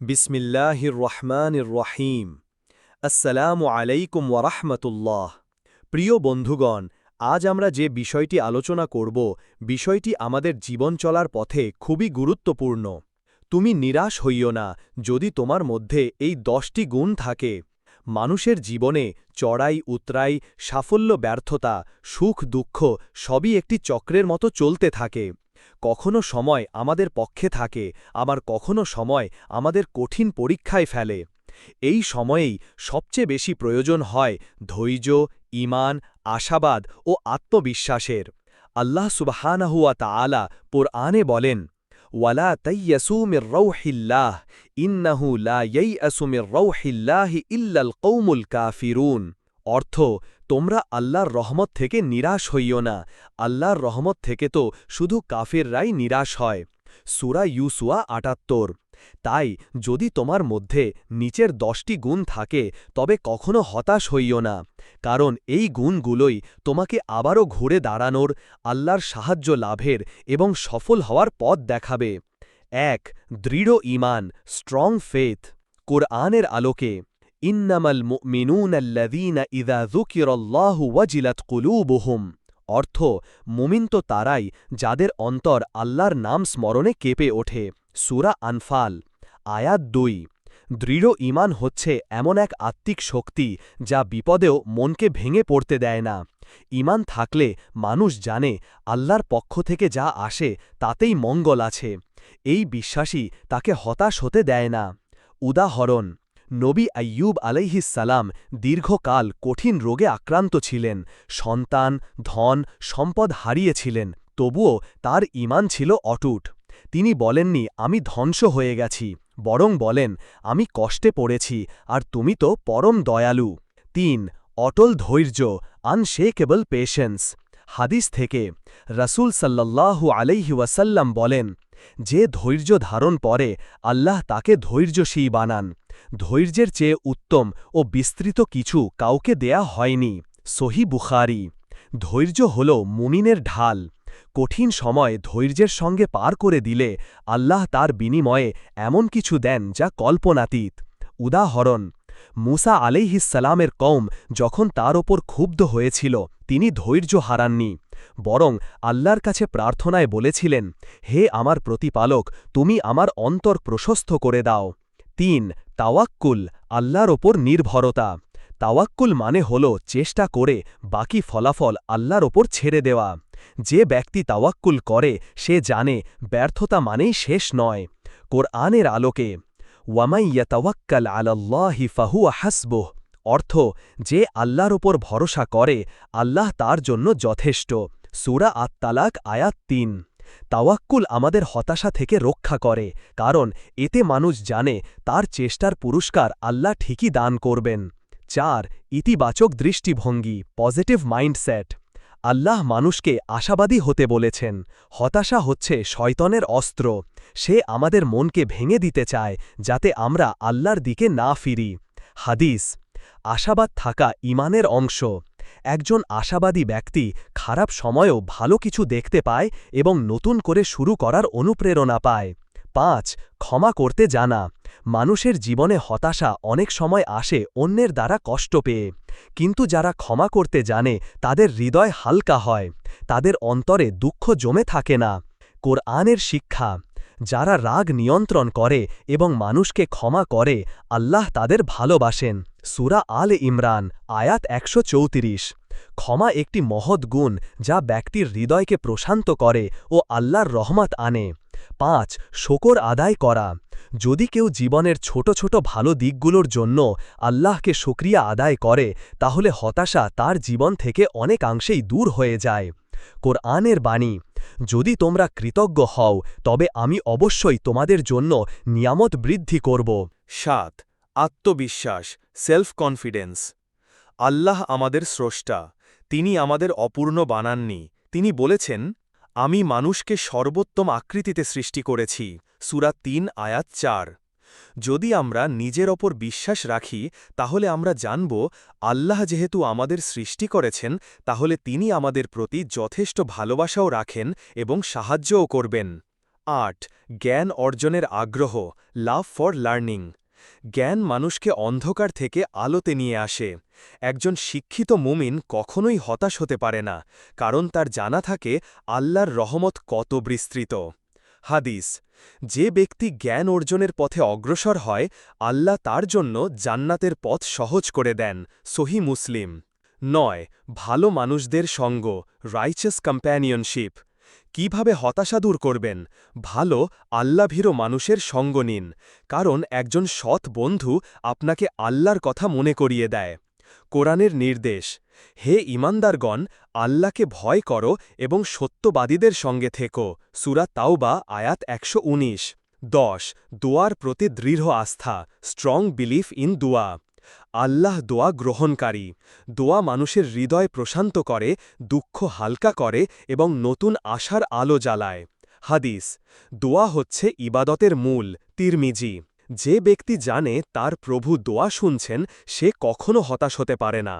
বিসমিল্লাহির রহমানির রহিম। আসসালামু আলাইকুম ওয়ারাহমাতুল্লাহ প্রিয় বন্ধুগণ, আজ আমরা যে বিষয়টি আলোচনা করব, বিষয়টি আমাদের জীবন চলার পথে খুবই গুরুত্বপূর্ণ। তুমি নিরাশ হইও না, যদি তোমার মধ্যে এই দশটি গুণ থাকে। মানুষের জীবনে চড়াই, উতরাই, সাফল্য, ব্যর্থতা, সুখ, দুঃখ সবই একটি চক্রের মতো চলতে থাকে। কখনো সময় আমাদের পক্ষে থাকে, আবার কখনো সময় আমাদের কঠিন পরীক্ষায় ফেলে। এই সময়েই সবচেয়ে বেশি প্রয়োজন হয় ধৈর্য ইমান আশাবাদ ও আত্মবিশ্বাসের। আল্লাহ সুবাহানাহুয়া তাআলা আনে বলেন, ওয়ালা তৈয়সুমির রৌহিল্লাহ ইন্নাহু লা ইয়ৈসুমির রৌহিল্লাহ ইল্লাল কৌমুল কাফিরুন। অর্থ তোমরা আল্লাহর রহমত থেকে নিরাশ হইও না। আল্লাহর রহমত থেকে তো শুধু কাফেররাই নিরাশ হয়। সুরা ইউসুয়া আটাত্তর। তাই যদি তোমার মধ্যে নিচের দশটি গুণ থাকে, তবে কখনো হতাশ হইও না। কারণ এই গুণগুলোই তোমাকে আবারও ঘুরে দাঁড়ানোর, আল্লাহর সাহায্য লাভের এবং সফল হওয়ার পথ দেখাবে। এক, দৃঢ় ইমান স্ট্রং ফেথ কোরআনের আলোকে। ইন্নামাল মুমিনুনাল্লাযীনা ইযা যুকিরাল্লাহু ওয়াজিলাত কুলুবুহুম। অর্থ, মুমিন তো তারাই যাদের অন্তর আল্লাহর নাম স্মরণে কেঁপে ওঠে। সুরা আনফাল, আয়াত দুই। দৃঢ় ইমান হচ্ছে এমন এক আত্মিক শক্তি যা বিপদেও মনকে ভেঙে পড়তে দেয় না। ইমান থাকলে মানুষ জানে আল্লাহর পক্ষ থেকে যা আসে তাতেই মঙ্গল আছে। এই বিশ্বাসী তাকে হতাশ হতে দেয় না। উদাহরণ নবী আয়্যুব আলাইহিসালাম দীর্ঘকাল কঠিন রোগে আক্রান্ত ছিলেন, সন্তান, ধন, সম্পদ হারিয়েছিলেন, তবুও তার ইমান ছিল অটুট। তিনি বলেননি, আমি ধ্বংস হয়ে গেছি। বরং বলেন, আমি কষ্টে পড়েছি, আর তুমি তো পরম দয়ালু। তিন, অটল ধৈর্য, আনশেকেবল পেশেন্স। হাদিস থেকে রসুল সাল্লাল্লাহু আলাইহি ওয়াসাল্লাম বলেন, যে ধৈর্য ধারণ পরে আল্লাহ তাকে ধৈর্যশী বানান। ধৈর্যের চেয়ে উত্তম ও বিস্তৃত কিছু কাউকে দেয়া হয়নি। সহি বুখারি। ধৈর্য হল মুমিনের ঢাল। কঠিন সময় ধৈর্যের সঙ্গে পার করে দিলে আল্লাহ তার বিনিময়ে এমন কিছু দেন যা কল্পনাতীত। উদাহরণ, মুসা আলাইহিসালামের কৌম যখন তার ওপর ক্ষুব্ধ হয়েছিল, তিনি ধৈর্য হারাননি। বরং আল্লাহর কাছে প্রার্থনায় বলেছিলেন, হে আমার প্রতিপালক, তুমি আমার অন্তর প্রশস্ত করে দাও। তিন, তাওয়াক্কুল, আল্লাহর ওপর নির্ভরতা। তাওয়াক্কুল মানে হল চেষ্টা করে বাকি ফলাফল আল্লাহর ওপর ছেড়ে দেওয়া। যে ব্যক্তি তাওয়াক্কুল করে, সে জানে ব্যর্থতা মানেই শেষ নয়। কোরআনের আলোকে ওয়ামাইয়া তাওয়াক্কাল আলাল্লাহি ফাহুয়া হাসবুহ, অর্থ যে আল্লাহর ওপর ভরসা করে, আল্লাহ তার জন্য যথেষ্ট। সুরা আত্মালাক আয়াত তিন। তাওয়াক্কুল আমাদের হতাশা থেকে রক্ষা করে, কারণ এতে মানুষ জানে তার চেষ্টার পুরস্কার আল্লাহ ঠিকই দান করবেন। চার, ইতিবাচক দৃষ্টিভঙ্গি, পজিটিভ মাইন্ডসেট। আল্লাহ মানুষকে আশাবাদী হতে বলেছেন, হতাশা হচ্ছে শয়তনের অস্ত্র। সে আমাদের মনকে ভেঙে দিতে চায়, যাতে আমরা আল্লাহর দিকে না ফিরি। হাদিস, আশাবাদ থাকা ইমানের অংশ। একজন আশাবাদী ব্যক্তি খারাপ সময়েও ভালো কিছু দেখতে পায় এবং নতুন করে শুরু করার অনুপ্রেরণা পায়। পাঁচ, ক্ষমা করতে জানা। মানুষের জীবনে হতাশা অনেক সময় আসে অন্যের দ্বারা কষ্ট পেয়ে। কিন্তু যারা ক্ষমা করতে জানে, তাদের হৃদয় হালকা হয়। তাদের অন্তরে দুঃখ জমে থাকে না। কোরআনের শিক্ষা। যারা রাগ নিয়ন্ত্রণ করে এবং মানুষকে ক্ষমা করে, আল্লাহ তাদের ভালোবাসেন। সুরা আল ইমরান, আয়াত একশো ক্ষমা একটি মহৎ গুণ যা ব্যক্তির হৃদয়কে প্রশান্ত করে ও আল্লাহর রহমত আনে। পাঁচ, শকর আদায় করা। যদি কেউ জীবনের ছোট ছোট ভালো দিকগুলোর জন্য আল্লাহকে সক্রিয়া আদায় করে, তাহলে হতাশা তার জীবন থেকে অনেকাংশেই দূর হয়ে যায়। কোরআনের বাণী যদি তোমরা কৃতজ্ঞ হও, তবে আমি অবশ্যই তোমাদের জন্য নিয়ামত বৃদ্ধি করব। সাত, আত্মবিশ্বাস সেলফ কনফিডেন্স আল্লাহ আমাদের স্রষ্টা, তিনি আমাদের অপূর্ণ বানাননি। তিনি বলেছেন, আমি মানুষকে সর্বোত্তম আকৃতিতে সৃষ্টি করেছি। সুরা তিন, আয়াত চার। যদি আমরা নিজের ওপর বিশ্বাস রাখি, তাহলে আমরা জানব, আল্লাহ যেহেতু আমাদের সৃষ্টি করেছেন, তাহলে তিনি আমাদের প্রতি যথেষ্ট ভালোবাসাও রাখেন এবং সাহায্যও করবেন। আট, জ্ঞান অর্জনের আগ্রহ লাভ ফর লার্নিং জ্ঞান মানুষকে অন্ধকার থেকে আলোতে নিয়ে আসে। একজন শিক্ষিত মুমিন কখনোই হতাশ হতে পারে না, কারণ তার জানা থাকে, আল্লাহর রহমত কত বিস্তৃত। হাদিস যে ব্যক্তি জ্ঞান অর্জনের পথে অগ্রসর হয়, আল্লাহ তার জন্য জান্নাতের পথ সহজ করে দেন, সহি মুসলিম। নয়, ভালো মানুষদের সঙ্গ রাইচাস কম্প্যানিয়নশিপ কীভাবে হতাশা দূর করবেন? ভালো আল্লাভীরও মানুষের সঙ্গ নিন, কারণ একজন সৎ বন্ধু আপনাকে আল্লাহর কথা মনে করিয়ে দেয়। কোরআনের নির্দেশ হে ইমানদারগণ আল্লাহকে ভয় করো এবং সত্যবাদীদের সঙ্গে থেকো। সুরা তাওবা, আয়াত একশো উনিশ। দশ, দোয়ার প্রতি দৃঢ় আস্থা স্ট্রং বিলিফ ইন দোয়া। আল্লাহ দোয়া গ্রহণকারী। দোয়া মানুষের হৃদয় প্রশান্ত করে, দুঃখ হালকা করে এবং নতুন আশার আলো জ্বালায়। হাদিস, দোয়া হচ্ছে ইবাদতের মূল, তিরমিজি। যে ব্যক্তি জানে তার প্রভু দোয়া শুনছেন, সে কখনো হতাশ হতে পারে না।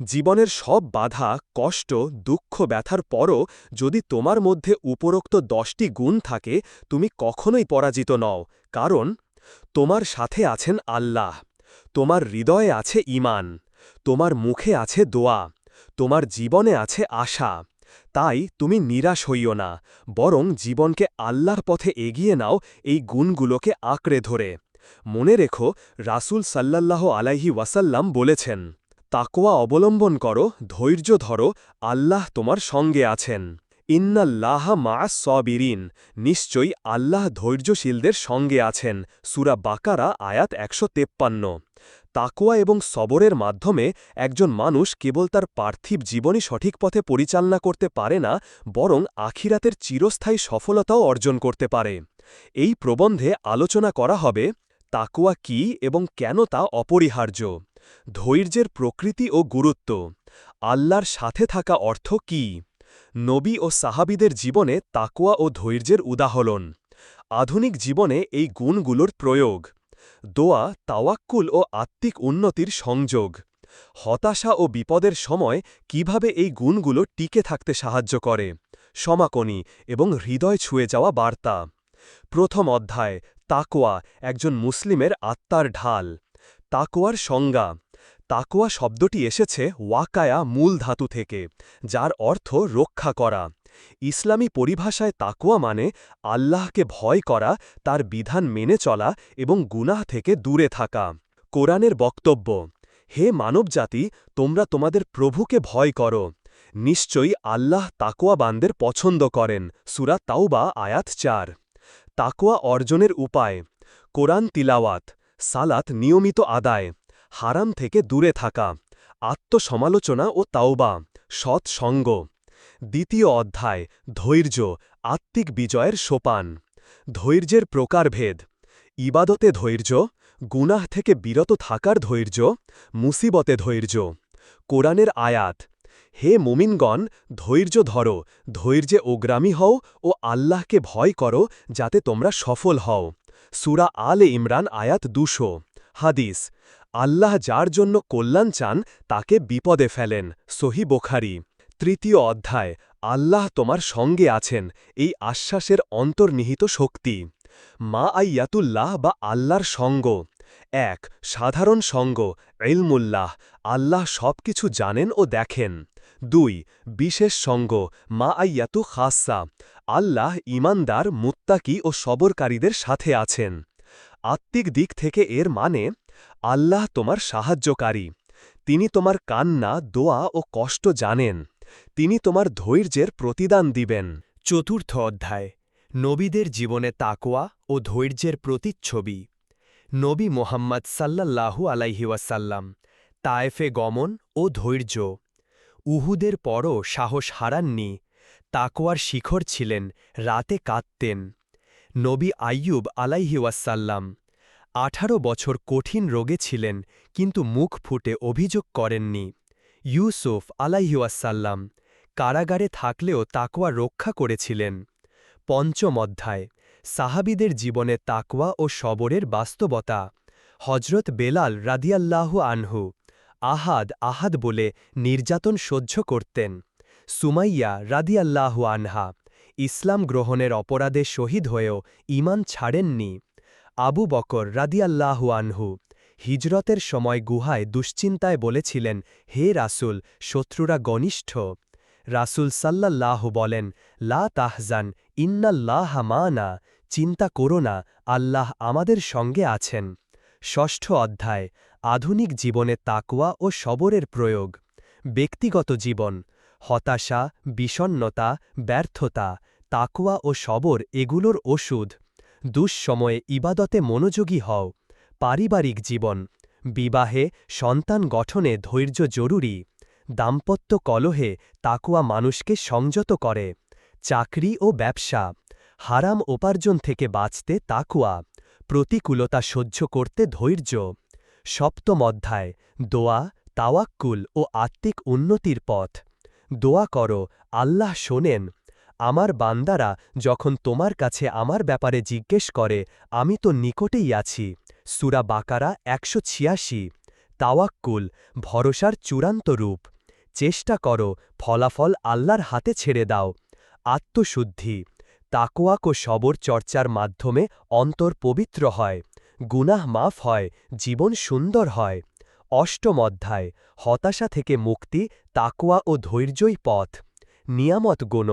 জীবনের সব বাধা, কষ্ট, দুঃখ, ব্যথার পরও যদি তোমার মধ্যে উপরোক্ত দশটি গুণ থাকে, তুমি কখনোই পরাজিত নও, কারণ তোমার সাথে আছেন আল্লাহ। তোমার হৃদয়ে আছে ইমান তোমার মুখে আছে দোয়া, তোমার জীবনে আছে আশা। তাই তুমি নিরাশ হইও না, বরং জীবনকে আল্লাহর পথে এগিয়ে নাও এই গুণগুলোকে আঁকড়ে ধরে। মনে রেখো, রাসুল সাল্লাল্লাহ আলাইহি ওয়াসাল্লাম বলেছেন তাকোয়া অবলম্বন করো, ধৈর্য ধরো, আল্লাহ তোমার সঙ্গে আছেন। ইন্নাল্লাহ মা সবিরিন, নিশ্চয়ই আল্লাহ ধৈর্যশীলদের সঙ্গে আছেন। সুরা বাকারা, আয়াত একশো তেপ্পান্ন। তাকোয়া এবং সবরের মাধ্যমে একজন মানুষ কেবল তার পার্থিব জীবনই সঠিক পথে পরিচালনা করতে পারে না, বরং আখিরাতের চিরস্থায়ী সফলতাও অর্জন করতে পারে। এই প্রবন্ধে আলোচনা করা হবে তাকুয়া কি এবং কেন তা অপরিহার্য। ধৈর্যের প্রকৃতি ও গুরুত্ব। আল্লাহর সাথে থাকা অর্থ কি? নবী ও সাহাবিদের জীবনে তাকুয়া ও ধৈর্যের উদাহরণ। আধুনিক জীবনে এই গুণগুলোর প্রয়োগ। দোয়া, তাওয়াক্কুল ও আত্মিক উন্নতির সংযোগ। হতাশা ও বিপদের সময় কীভাবে এই গুণগুলো টিকে থাকতে সাহায্য করে? সমাকনি এবং হৃদয় ছুঁয়ে যাওয়া বার্তা। প্রথম অধ্যায় তাকোয়া একজন মুসলিমের আত্মার ঢাল। তাকোয়ার সংজ্ঞা। তাকোয়া শব্দটি এসেছে ওয়াকায়া মূল ধাতু থেকে, যার অর্থ রক্ষা করা। ইসলামী পরিভাষায় তাকুয়া মানে আল্লাহকে ভয় করা, তার বিধান মেনে চলা এবং গুনাহ থেকে দূরে থাকা। কোরআনের বক্তব্য, হে মানবজাতি, তোমরা তোমাদের প্রভুকে ভয় করো। নিশ্চয়ই আল্লাহ তাকোয়াবানদের পছন্দ করেন। সুরা তাওবা, আয়াত চার। তাকোয়া অর্জনের উপায়, কোরআন তিলাওয়াত। সালাত নিয়মিত আদায়, হারাম থেকে দূরে থাকা, আত্মসমালোচনা ও তাওবা, সৎ সঙ্গ। দ্বিতীয় অধ্যায়, ধৈর্য, আত্মিক বিজয়ের সোপান। ধৈর্যের প্রকারভেদ, ইবাদতে ধৈর্য, গুনাহ থেকে বিরত থাকার ধৈর্য, মুসিবতে ধৈর্য। কোরআনের আয়াত, হে মুমিনগণ, ধৈর্য ধরো, ধৈর্যে ওগ্রামী হও ও আল্লাহকে ভয় করো যাতে তোমরা সফল হও। সুরা আলে ইমরান আয়াত দুশো। হাদিস, আল্লাহ যার জন্য কল্যাণ চান, তাকে বিপদে ফেলেন, সহি বোখারি। তৃতীয় অধ্যায়, আল্লাহ তোমার সঙ্গে আছেন, এই আশ্বাসের অন্তর্নিহিত শক্তি। মা আইয়াতুল্লাহ বা আল্লাহর সঙ্গ। এক, সাধারণ সঙ্গ এলমুল্লাহ আল্লাহ সব কিছু জানেন ও দেখেন। দুই, বিশেষ সঙ্গ মা আইয়াতু খাসা আল্লাহ ইমানদার মুত্তাকি ও সবরকারীদের সাথে আছেন। আত্মিক দিক থেকে এর মানে আল্লাহ তোমার সাহায্যকারী। তিনি তোমার কান্না, দোয়া ও কষ্ট জানেন। তিনি তোমার ধৈর্যের প্রতিদান দিবেন। চতুর্থ অধ্যায়, নবীদের জীবনে তাকোয়া ও ধৈর্যের প্রতিচ্ছবি। নবী মোহাম্মদ সাল্লাল্লাহু আলাইহিওয়াসাল্লাম তায়েফে গমন ও ধৈর্য। উহুদের পরও সাহস হারাননি তাকোয়ার শিখর ছিলেন, রাতে কাঁদতেন। নবী আইয়ুব আলাইহিওয়াসাল্লাম আঠারো বছর কঠিন রোগে ছিলেন, কিন্তু মুখ ফুটে অভিযোগ করেননি। ইউসুফ আলাইহুয়াসাল্লাম কারাগারে থাকলেও তাকওয়া রক্ষা করেছিলেন। পঞ্চম অধ্যায়, সাহাবিদের জীবনে তাকওয়া ও সবরের বাস্তবতা। হজরত বেলাল রাদিয়াল্লাহু আনহু আহাদ আহাদ বলে নির্যাতন সহ্য করতেন। সুমাইয়া রাদিয়াল্লাহু আনহা ইসলাম গ্রহণের অপরাধে শহীদ হয়েও ঈমান ছাড়েননি। আবু বকর রাদিয়াল্লাহু আনহু হিজরতের সময় গুহায় দুশ্চিন্তায় বলেছিলেন, হে রাসুল, শত্রুরা গনিষ্ঠ রাসুল সাল্লাল্লাহ বলেন, লা তাহজান, ইন্নাল্লাহ মানা। চিন্তা করো না, আল্লাহ আমাদের সঙ্গে আছেন। ষষ্ঠ অধ্যায় আধুনিক জীবনে তাকওয়া ও সবরের প্রয়োগ, ব্যক্তিগত জীবন, হতাশা বিষণ্নতা ব্যর্থতা, তাকওয়া ও সবর এগুলোর ওষুধ, দুঃসময়ে ইবাদতে মনোযোগী হও, পারিবারিক জীবন, বিবাহে সন্তান গঠনে ধৈর্য জরুরি, দাম্পত্য কলহে তাকুয়া মানুষকে সংযত করে, চাকরি ও ব্যবসা, হারাম উপার্জন থেকে বাঁচতে তাকুয়া প্রতিকূলতা সহ্য করতে ধৈর্য। সপ্তম অধ্যায়, দোয়া, তাওয়াক্কুল ও আত্মিক উন্নতির পথ। দোয়া করো, আল্লাহ শোনেন, আমার বান্দারা যখন তোমার কাছে আমার ব্যাপারে জিজ্ঞেস করে, আমি তো নিকটেই আছি। সুরা বাকারা একশো ছিয়াশি, তাওয়াক্কুল, ভরসার চূড়ান্ত রূপ। চেষ্টা করো, ফলাফল আল্লাহর হাতে ছেড়ে দাও। আত্মশুদ্ধি তাকোয়াক ও সবর চর্চার মাধ্যমে অন্তর পবিত্র হয়। গুনাহ মাফ হয়, জীবন সুন্দর হয়। অষ্টম অধ্যায়, হতাশা থেকে মুক্তি তাকোয়া ও ধৈর্যই পথ। নিয়ামত গোন,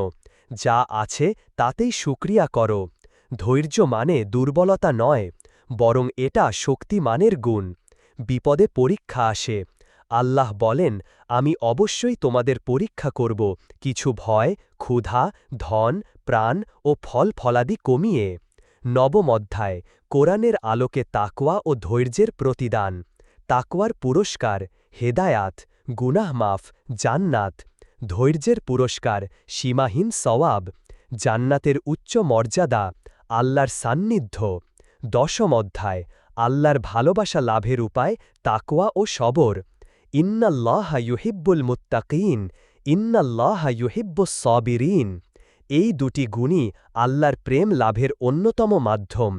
যা আছে তাতেই সুক্রিয়া করো। ধৈর্য মানে দুর্বলতা নয়, বরং এটা শক্তিমানের গুণ। বিপদে পরীক্ষা আসে। আল্লাহ বলেন, আমি অবশ্যই তোমাদের পরীক্ষা করব। কিছু ভয়, ক্ষুধা, ধন, প্রাণ ও ফল ফলাদি কমিয়ে। নবম অধ্যায়, কোরআনের আলোকে তাকওয়া ও ধৈর্যের প্রতিদান, তাকওয়ার পুরস্কার, হেদায়াত, গুনাহ মাফ, জান্নাত, ধৈর্যের পুরস্কার, সীমাহীন সওয়াব, জান্নাতের উচ্চ মর্যাদা, আল্লাহর সান্নিধ্য, দশম অধ্যায়, আল্লাহর ভালোবাসা লাভের উপায়, তাকওয়া ও সবর, ইন্নাল্লাহা ইউহিব্বুল মুত্তাকিন, ইন্নাল্লাহা ইউহিব্বুস সবিরিন। এই দুটি গুণই আল্লাহর প্রেম লাভের অন্যতম মাধ্যম।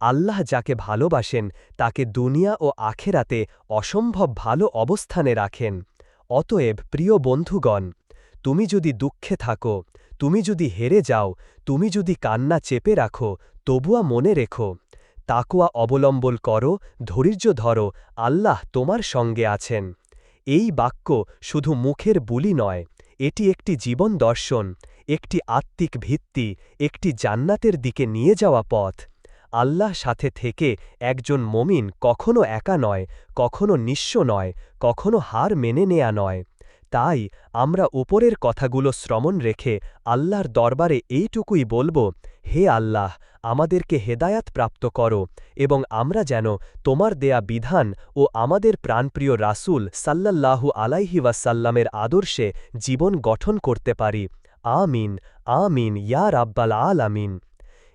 আল্লাহ যাকে ভালোবাসেন, তাকে দুনিয়া ও আখেরাতে অসম্ভব ভালো অবস্থানে রাখেন। অতএব, প্রিয় বন্ধুগণ, তুমি যদি দুঃখে থাকো, তুমি যদি হেরে যাও, তুমি যদি কান্না চেপে রাখো তবুয়া মনে রেখো তাকুয়া অবলম্বন করো, ধৈর্য ধরো, আল্লাহ তোমার সঙ্গে আছেন। এই বাক্য শুধু মুখের বুলি নয় এটি একটি জীবন দর্শন, একটি আত্মিক ভিত্তি, একটি জান্নাতের দিকে নিয়ে যাওয়া পথ। আল্লাহ সাথে থেকে একজন মমিন কখনো একা নয়, কখনো নিঃস্ব নয়, কখনো হার মেনে নেয়া নয়। তাই আমরা উপরের কথাগুলো শ্রমণ রেখে আল্লাহর দরবারে এইটুকুই বলব, হে আল্লাহ, আমাদেরকে হেদায়াত প্রাপ্ত করো এবং আমরা যেন তোমার দেয়া বিধান ও আমাদের প্রাণপ্রিয় রাসূল সাল্লাল্লাহু আলাইহি ওয়াসাল্লামের আদর্শে জীবন গঠন করতে পারি। আমিন আমিন, ইয়া রাব্বাল আল আমিন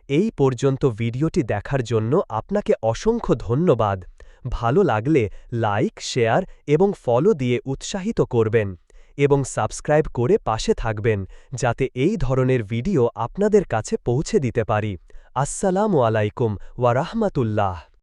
এই পর্যন্ত ভিডিওটি দেখার জন্য আপনাকে অসংখ্য ধন্যবাদ। ভালো লাগলে লাইক, শেয়ার এবং ফলো দিয়ে উৎসাহিত করবেন। এবং সাবস্ক্রাইব করে পাশে থাকবেন, যাতে এই ধরনের ভিডিও আপনাদের কাছে পৌঁছে দিতে পারি। আসসালামু আলাইকুম ওয়া রাহমাতুল্লাহ।